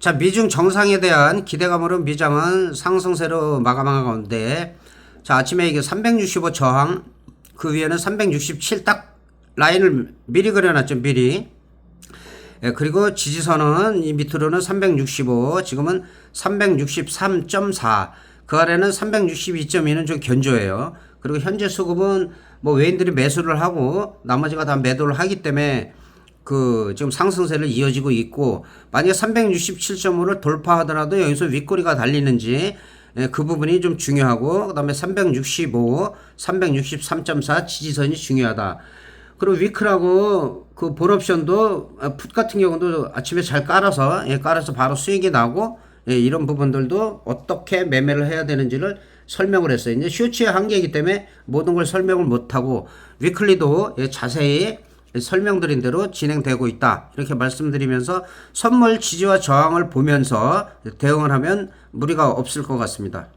자, 미중 정상에 대한 기대감으로 미장은 상승세로 마감한 가운데 자, 아침에 이게 365 저항 그 위에는 367 딱 라인을 미리 그려놨죠, 미리. 예, 그리고 지지선은 이 밑으로는 365, 지금은 363.4, 그 아래는 362.2는 좀 견조해요. 그리고 현재 수급은 뭐 외인들이 매수를 하고 나머지가 다 매도를 하기 때문에 그 지금 상승세를 이어지고 있고 만약에 367.5를 돌파하더라도 여기서 윗꼬리가 달리는지 예, 그 부분이 좀 중요하고 그다음에 365, 363.4 지지선이 중요하다. 그리고 위크라고 그 볼옵션도 아, 풋 같은 경우도 아침에 잘 깔아서 예, 깔아서 바로 수익이 나고 예, 이런 부분들도 어떻게 매매를 해야 되는지를 설명을 했어요. 이제 쇼츠의 한계이기 때문에 모든 걸 설명을 못하고 위클리도 예, 자세히 설명드린 대로 진행되고 있다. 이렇게 말씀드리면서 선물 지지와 저항을 보면서 대응을 하면 무리가 없을 것 같습니다.